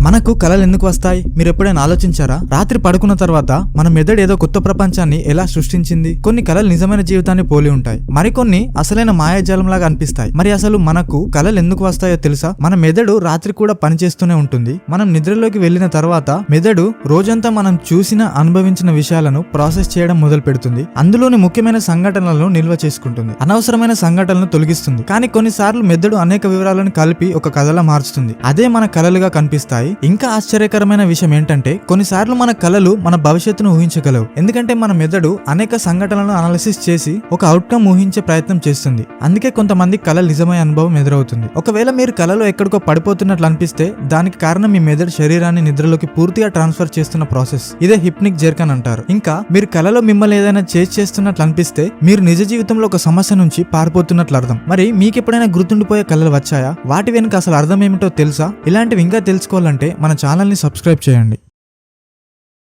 మనకు కళలు ఎందుకు వస్తాయి? మీరు ఎప్పుడైనా ఆలోచించారా? రాత్రి పడుకున్న తర్వాత మన మెదడు ఏదో కొత్త ప్రపంచాన్ని ఎలా సృష్టించింది? కొన్ని కళలు నిజమైన జీవితాన్ని పోలి ఉంటాయి. మరికొన్ని అసలైన మాయాజాలంలాగా అనిపిస్తాయి. మరి అసలు మనకు కళలు ఎందుకు వస్తాయో తెలుసా? మన మెదడు రాత్రి కూడా పనిచేస్తూనే ఉంటుంది. మనం నిద్రలోకి వెళ్ళిన తర్వాత మెదడు రోజంతా మనం చూసిన అనుభవించిన విషయాలను ప్రాసెస్ చేయడం మొదలు పెడుతుంది అందులోని ముఖ్యమైన సంఘటనలను నిల్వ చేసుకుంటుంది. అనవసరమైన సంఘటనలను తొలగిస్తుంది. కానీ కొన్నిసార్లు మెదడు అనేక వివరాలను కలిపి ఒక కథలా మార్చుతుంది. అదే మన కళలుగా కనిపిస్తాయి. ఇంకా ఆశ్చర్యకరమైన విషయం ఏంటంటే కొన్నిసార్లు మన కళలు మన భవిష్యత్తును ఊహించగలవు. ఎందుకంటే మన మెదడు అనేక సంఘటనలను అనాలిసిస్ చేసి ఒక అవుట్కమ్ ఊహించే ప్రయత్నం చేస్తుంది. అందుకే కొంతమంది కళ నిజమైన అనుభవం ఎదురవుతుంది. ఒకవేళ మీరు కళలో ఎక్కడికో పడిపోతున్నట్లు అనిపిస్తే దానికి కారణం మీ మెదడు శరీరాన్ని నిద్రలోకి పూర్తిగా ట్రాన్స్ఫర్ చేస్తున్న ప్రాసెస్ ఇదే హిప్నిక్ జెర్కన్ అంటారు. ఇంకా మీరు కళలో మిమ్మల్ని ఏదైనా చేసి చేస్తున్నట్లు అనిపిస్తే మీరు నిజ జీవితంలో ఒక సమస్య నుంచి పారిపోతున్నట్లు అర్థం. మరి మీకు ఎప్పుడైనా గుర్తుండిపోయే కళలు వచ్చాయా? వాటి వెనుక అసలు అర్థం ఏమిటో తెలుసా? ఇలాంటివి ఇంకా తెలుసుకోవాలంటే అంటే మన ఛానల్ని సబ్స్క్రైబ్ చేయండి.